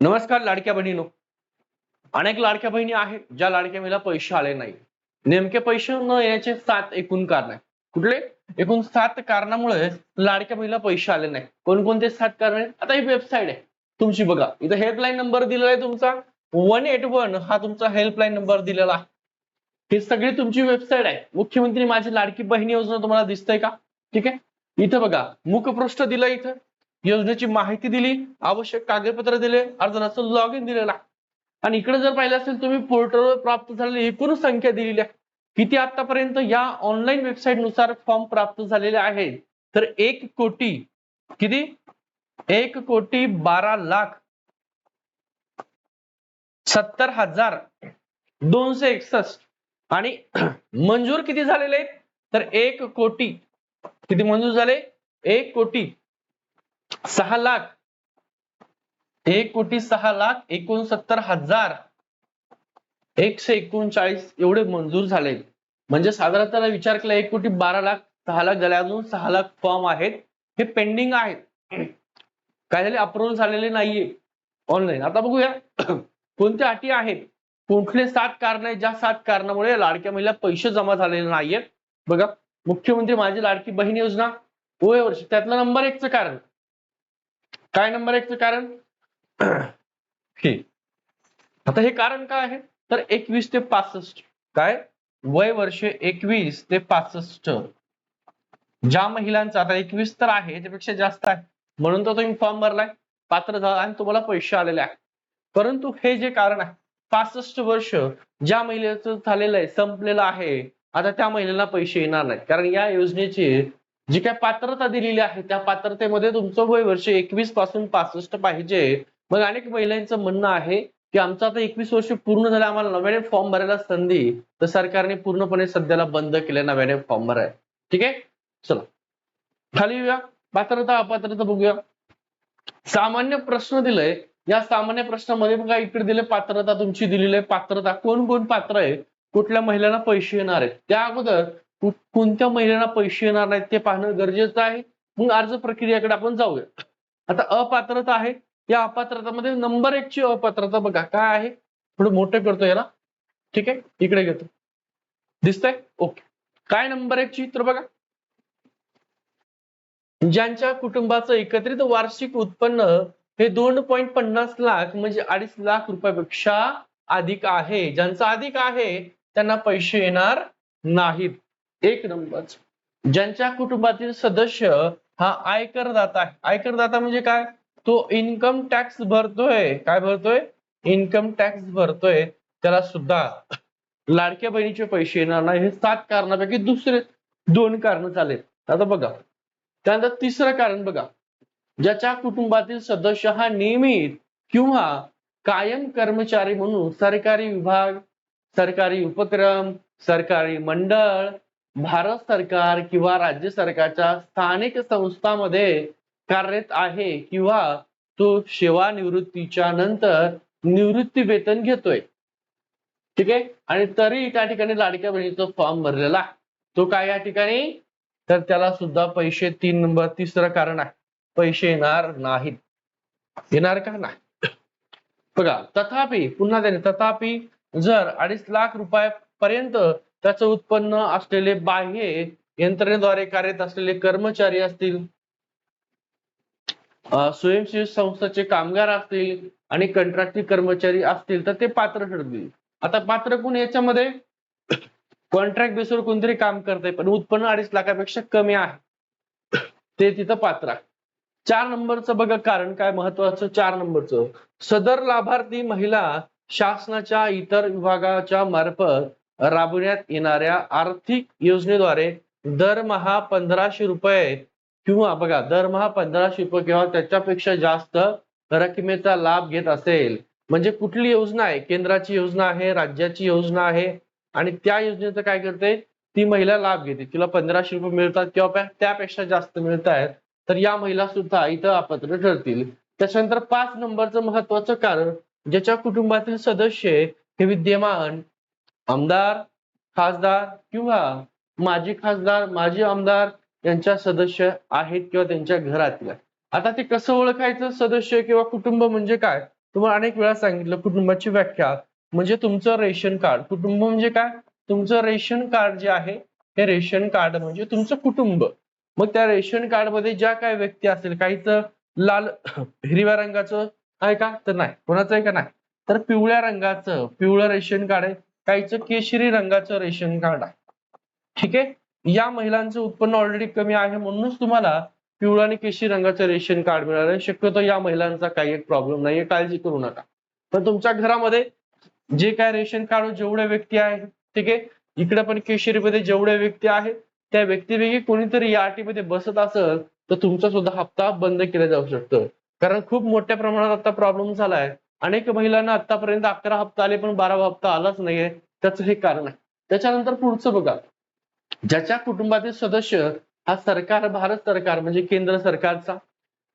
नमस्कार लाडक्या बहिणीनो. अनेक लाडक्या बहिणी आहेत ज्या लाडक्या बहिणीला पैसे आले नाही. नेमके पैसे न येण्याचे सात एकूण कारण आहे कुठले? एकूण सात कारणामुळे लाडक्या बहिणीला पैसे आले नाही. कोणकोणते सात कारण आहेत? आता ही वेबसाईट आहे. तुमची बघा. इथं हेल्पलाईन नंबर दिलेला आहे तुमचा. वन एट वन हा तुमचा हेल्पलाईन नंबर दिलेला आहे. ही सगळी तुमची वेबसाईट आहे. मुख्यमंत्री माझी लाडकी बहिणी योजना तुम्हाला दिसतंय का? ठीक आहे? इथं बघा. मुखपृष्ठ दिलं इथं. योजनेची माहिती दिली आवश्यक कागदपत्र दिले अर्जनाचं लॉग इन दिलेला आहे. आणि इकडे जर पाहिलं असेल तुम्ही पोर्टलवर प्राप्त झालेली एकूण संख्या दिलेली आहे. किती आतापर्यंत या ऑनलाईन वेबसाईटनुसार फॉर्म प्राप्त झालेले आहेत? तर एक कोटी किती? एक कोटी बारा लाख सत्तर हजार दोनशे एकसष्ट. आणि मंजूर किती झालेले आहेत? तर एक कोटी किती मंजूर झाले? एक कोटी. सहा लाख. एक कोटी सहा लाख एकोणसत्तर हजार. एकशे एकोणचाळीस एवढे मंजूर झाले. म्हणजे साधारणतः विचार केला एक कोटी बारा लाख सहा लाख झाले अजून सहा लाख फॉर्म आहेत. हे पेंडिंग आहेत. काय झाले? अप्रुव्हल झालेले नाहीये. ऑनलाईन. आता बघूया. कोणत्या अटी आहेत? कुठले सात कारण आहे ज्या सात कारणामुळे लाडक्या महिला पैसे जमा झालेले नाहीयेत. बघा मुख्यमंत्री माझी लाडकी बहीण योजना. वय वर्ष. त्यातलं नंबर एकचं कारण. काय नंबर एकचं कारण? हे. आता हे कारण काय आहे? तर एकवीस ते पासष्ट. काय? वय वर्ष एकवीस ते पासष्ट. ज्या महिलांचा आता एकवीस तर आहे त्यापेक्षा जास्त आहे. म्हणून तर तुम्ही फॉर्म भरलाय. पात्र झाला आणि तुम्हाला पैसे आलेले आहे परंतु हे जे कारण आहे पासष्ट वर्ष ज्या महिलेचं झालेलं आहे संपलेलं आहे आता त्या महिलेला पैसे येणार नाहीत. कारण या योजनेचे जी काय पात्रता दिलेली आहे त्या पात्रतेमध्ये तुमचं वय वर्ष एकवीसपासून पासष्ट पाहिजे. मग अनेक महिलांचं म्हणणं आहे की आमचं आता एकवीस वर्ष पूर्ण झालं आम्हाला नव्याने फॉर्म भरायला संधी तर सरकारने पूर्णपणे सध्याला बंद केले नव्याने फॉर्म भराय ठीक आहे? चला. खाली येऊया. पात्रता अपात्रता बघूया. सामान्य प्रश्न दिलंय. या सामान्य प्रश्नामध्ये बघा इकडे दिले पात्रता तुमची दिलेली आहे पात्रता. कोण कोण पात्र आहे? कुठल्या महिलांना पैसे येणार आहेत? त्या अगोदर कोणत्या महिलांना पैसे येणार नाहीत ते पाहणं गरजेचं आहे. मग अर्ज प्रक्रियेकडे आपण जाऊया. आता अपात्रता आहे. या अपात्रतामध्ये नंबर एक ची अपात्रता बघा. काय आहे? थोडं मोठं करतो याला. ठीक आहे? इकडे घेतो. दिसतंय? ओके. काय नंबर एक ची तर बघा. ज्यांच्या कुटुंबाचं एकत्रित वार्षिक उत्पन्न हे दोन पॉईंट पन्नास लाख म्हणजे अडीच लाख रुपयापेक्षा अधिक आहे. ज्यांचं अधिक आहे त्यांना पैसे येणार नाहीत. एक नंबर. ज्यांच्या कुटुंबातील सदस्य हा आयकरदाता आहे. आयकरदाता म्हणजे काय? तो इन्कम टॅक्स भरतोय. काय भरतोय? इन्कम टॅक्स भरतोय. त्याला सुद्धा लाडक्या बहिणीचे पैसे येणार नाही. हे सात कारणापैकी दुसरे दोन कारण चालेल आता बघा. त्यानंतर तिसरं कारण बघा. ज्याच्या कुटुंबातील सदस्य हा नियमित किंवा कायम कर्मचारी म्हणून सरकारी विभाग सरकारी उपक्रम सरकारी मंडळ भारत सरकार किंवा राज्य सरकारच्या स्थानिक संस्थांमध्ये कार्यरत आहे किंवा तो सेवानिवृत्तीच्या नंतर निवृत्ती वेतन घेतोय. ठीक आहे? आणि तरी त्या ठिकाणी लाडक्या बहिणीचा फॉर्म भरलेला तो काय या ठिकाणी? तर त्याला सुद्धा पैसे तीन नंबर तिसरं कारण आहे. पैसे येणार नाहीत. येणार का नाही? बघा तथापि पुन्हा त्याने तथापि जर अडीच लाख रुपयापर्यंत त्याचं उत्पन्न असलेले बाह्य यंत्रणेद्वारे कार्यरत असलेले कर्मचारी असतील स्वयंसेवी संस्थाचे कामगार असतील आणि कंत्राटी कर्मचारी असतील तर ते पात्र ठरतील. आता पात्र कोण याच्यामध्ये? कॉन्ट्रॅक्ट बेसवर कोणतरी काम करते पण उत्पन्न अडीच लाखापेक्षा कमी आहे. ते तिथं पात्र आहे. चार नंबरचं बघा कारण काय महत्वाचं चार नंबरचं. सदर लाभार्थी महिला शासनाच्या इतर विभागाच्या मार्फत राबवण्यात येणाऱ्या आर्थिक योजनेद्वारे दरमहा पंधराशे रुपये किंवा बघा दरमहा पंधराशे रुपये किंवा त्याच्यापेक्षा जास्त रकमेचा लाभ घेत असेल म्हणजे कुठली योजना आहे? केंद्राची योजना आहे राज्याची योजना आहे आणि त्या योजनेचं काय करते? ती महिला लाभ घेते. तिला पंधराशे रुपये मिळतात किंवा त्यापेक्षा जास्त मिळत आहेत तर या महिला सुद्धा इथं अपात्र ठरतील. त्याच्यानंतर पाच नंबरचं महत्वाचं कारण ज्याच्या कुटुंबातील सदस्य हे विद्यमान आमदार खासदार किंवा माजी खासदार माजी आमदार यांच्या सदस्य आहेत किंवा त्यांच्या घरातील आता ते कसं ओळखायचं सदस्य किंवा कुटुंब म्हणजे काय? तुम्हाला अनेक वेळा सांगितलं कुटुंबाची व्याख्या. म्हणजे तुमचं रेशन कार्ड. कुटुंब म्हणजे काय? तुमचं रेशन कार्ड जे आहे हे रेशन कार्ड म्हणजे तुमचं कुटुंब. मग त्या रेशन कार्डमध्ये ज्या काय व्यक्ती असेल काहीच लाल हिरव्या रंगाचं आहे का? तर नाही. कोणाचं आहे का? नाही. तर पिवळ्या रंगाचं पिवळं रेशन कार्ड आहे. काहीचं केशरी रंगाचं रेशन कार्ड आहे. ठीक आहे? या महिलांचं उत्पन्न ऑलरेडी कमी आहे म्हणूनच तुम्हाला पिवळं आणि केशरी रंगाचं रेशन कार्ड मिळालं. शक्यतो या महिलांचा काही एक प्रॉब्लेम नाहीये. काळजी करू नका. पण तुमच्या घरामध्ये जे काय रेशन कार्ड जेवढे व्यक्ती आहेत ठीक आहे? इकडे पण केशरीमध्ये जेवढे व्यक्ती आहेत त्या व्यक्तीपैकी कोणीतरी या अटीमध्ये बसत असेल तर तुमचा सुद्धा हप्ता बंद केला जाऊ शकतो. कारण खूप मोठ्या प्रमाणात आता प्रॉब्लेम झालाय. अनेक महिलांना आतापर्यंत अकरा हप्ता आले पण बारावा हप्ता आलाच नाहीये. त्याचं हे कारण आहे. त्याच्यानंतर पुढचं बघा. ज्याच्या कुटुंबातील सदस्य हा सरकार भारत सरकार म्हणजे केंद्र सरकारचा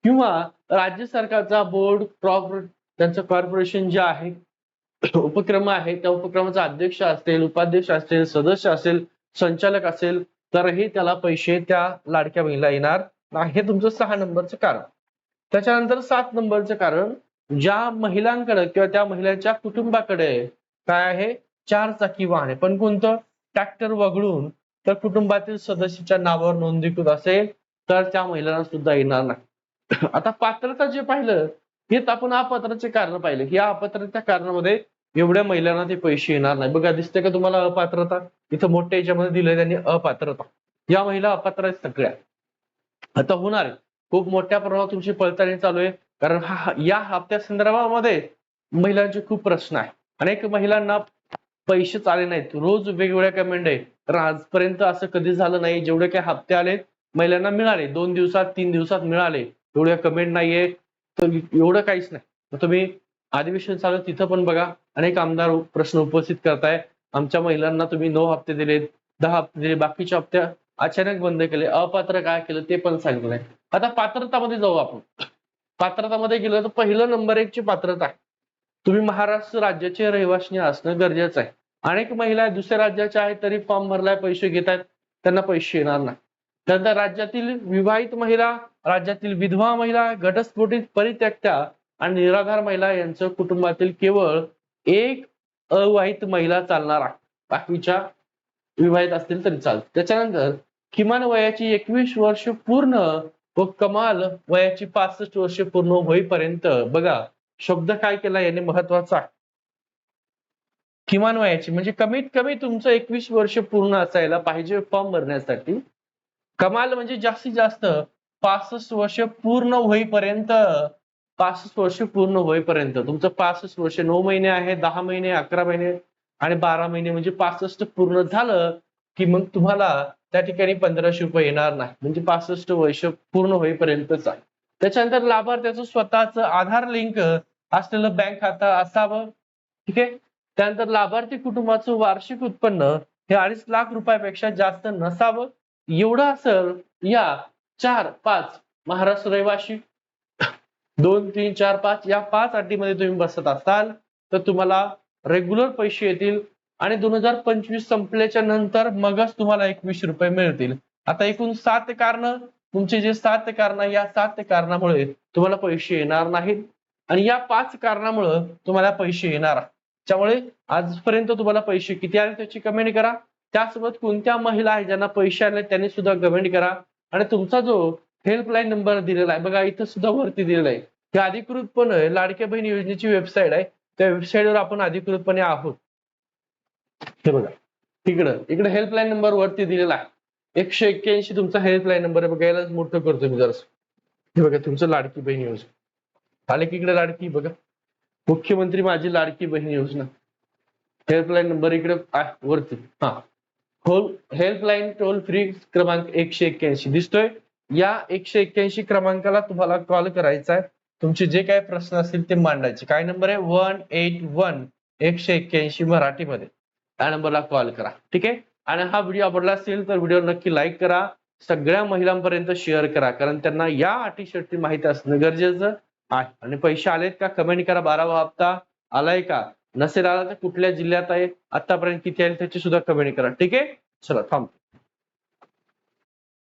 किंवा राज्य सरकारचा बोर्ड क्रॉप त्यांचं कॉर्पोरेशन जे आहे उपक्रम आहे त्या उपक्रमाचा अध्यक्ष असेल उपाध्यक्ष असेल सदस्य असेल संचालक असेल तरही त्याला पैसे त्या लाडक्या बहिणीला येणार नाही. हे तुमचं सहा नंबरचं कारण. त्याच्यानंतर सात नंबरचं कारण ज्या महिलांकडे किंवा त्या महिलांच्या कुटुंबाकडे काय आहे? चार चाकी वाहन आहे. पण कोणतं? ट्रॅक्टर वगळून तर कुटुंबातील सदस्याच्या नावावर नोंदणीकृत असेल तर त्या महिलांना सुद्धा येणार नाही. आता पात्रता जे पाहिलं हेच आपण अपात्राचे कारण पाहिले. की या अपात्रतेच्या कारणामध्ये एवढ्या महिलांना ते पैसे येणार नाही. बघा दिसते का तुम्हाला अपात्रता? इथं मोठ्या याच्यामध्ये दिलंय त्यांनी अपात्रता. या महिला अपात्र आहेत सगळ्या. आता होणार खूप मोठ्या प्रमाणात तुमची पडताळणी चालू आहे. कारण हा या हप्त्या संदर्भामध्ये महिलांचे खूप प्रश्न आहे. अनेक महिलांना पैसेच आले नाहीत. रोज वेगवेगळ्या कमेंट आहे तर आजपर्यंत असं कधी झालं नाही. जेवढे काही हप्ते आले महिलांना मिळाले. दोन दिवसात तीन दिवसात मिळाले. एवढ्या कमेंट नाहीये. तर एवढं काहीच नाही. मग तुम्ही अधिवेशन चालू तिथं पण बघा. अनेक आमदार प्रश्न उपस्थित करताय. आमच्या महिलांना तुम्ही नऊ हप्ते दिलेत दहा हप्ते दिले बाकीच्या हप्त्या अचानक बंद केले. अपात्र काय केलं ते पण सांगितलंय आता पात्रतामध्ये जाऊ आपण. पात्रतामध्ये गेलं तर पहिलं नंबर एक ची पात्रता आहे. तुम्ही महाराष्ट्र राज्याचे रहिवासी असणं गरजेचं आहे. अनेक महिला दुसऱ्या राज्याच्या आहेत तरी फॉर्म भरलाय पैसे घेत आहेत त्यांना पैसे येणार नाही. त्यानंतर राज्यातील विवाहित महिला राज्यातील विधवा महिला घटस्फोटित परित्यक्त्या आणि निराधार महिला यांचं कुटुंबातील केवळ एक अविवाहित महिला चालणार आहे. बाकीच्या विवाहित असतील तरी चालत त्याच्यानंतर किमान वयाची एकवीस वर्ष पूर्ण व कमाल वयाची पासष्ट वर्ष पूर्ण होईपर्यंत बघा शब्द काय केला याने महत्त्वाचा? आहे किमान वयाची. म्हणजे कमीत कमी तुमचं एकवीस वर्ष पूर्ण असायला पाहिजे फॉर्म भरण्यासाठी. कमाल म्हणजे जास्तीत जास्त पासष्ट वर्ष पूर्ण होईपर्यंत पासष्ट वर्ष पूर्ण होईपर्यंत. तुमचं पासष्ट वर्ष नऊ महिने आहे दहा महिने अकरा महिने आणि बारा महिने म्हणजे पासष्ट पूर्ण झालं की मग तुम्हाला त्या ठिकाणी पंधराशे रुपये येणार नाही. म्हणजे पासष्ट वर्ष पूर्ण होईपर्यंतच आहे. त्याच्यानंतर लाभार्थ्याचं स्वतःचं आधार लिंक असलेलं बँक खातं असावं. ठीक आहे? त्यानंतर लाभार्थी कुटुंबाचं वार्षिक उत्पन्न हे अडीच लाख रुपयापेक्षा जास्त नसावं. एवढं असेल या चार पाच महाराष्ट्र रहिवाशी. दोन तीन चार पाच या पाच अटीमध्ये तुम्ही बसत असाल तर तुम्हाला रेग्युलर पैसे येतील. आणि दोन हजार पंचवीस संपल्याच्या नंतर मगच तुम्हाला एकवीस रुपये मिळतील. आता एकूण सात कारण तुमचे जे सात कारण या सात कारणामुळे तुम्हाला पैसे येणार नाहीत. आणि या पाच कारणामुळं तुम्हाला पैसे येणार. त्यामुळे आजपर्यंत तुम्हाला पैसे किती आले त्याची कमेंट करा. त्यासोबत कोणत्या महिला आहेत ज्यांना पैसे आले त्यांनी सुद्धा कमेंट करा. आणि तुमचा जो हेल्पलाईन नंबर दिलेला आहे बघा इथं सुद्धा वरती दिलेला आहे. हे अधिकृतपणे लाडक्या बहीण योजनेची वेबसाईट आहे. त्या वेबसाईटवर आपण अधिकृतपणे आहोत. हे बघा. तिकडं इकडे हेल्पलाईन नंबर वरती दिलेला आहे. एकशे एक्क्याऐंशी तुमचा हेल्पलाईन नंबर आहे बघायला मोठं करतो मी जरा हे बघा तुमचं लाडकी बहीण योजना. आले की इकडे लाडकी बघा. मुख्यमंत्री माझी लाडकी बहीण योजना. हेल्पलाईन नंबर इकडे आहे वरती. हा. होल हेल्पलाईन टोल फ्री क्रमांक एकशे एक्क्याऐंशी. दिसतोय? या एकशे एक्क्याऐंशी क्रमांकाला तुम्हाला कॉल करायचा आहे. तुमचे जे काही प्रश्न असतील ते मांडायचे. काय नंबर आहे? वन एट वन एकशे एक्क्याऐंशी मराठीमध्ये. या नंबरला कॉल करा. ठीक आहे? आणि हा व्हिडिओ आवडला असेल तर व्हिडिओ नक्की लाईक करा. सगळ्या महिलांपर्यंत शेअर करा. कारण त्यांना या अटी शर्ती माहिती असणं गरजेचं आहे. आणि पैसे आलेत का? कमेंट करा. बारावा हप्ता आलाय का? नसेल आला तर कुठल्या जिल्ह्यात आहे? आतापर्यंत किती आले त्याची सुद्धा कमेंट करा. ठीक आहे? चला थांब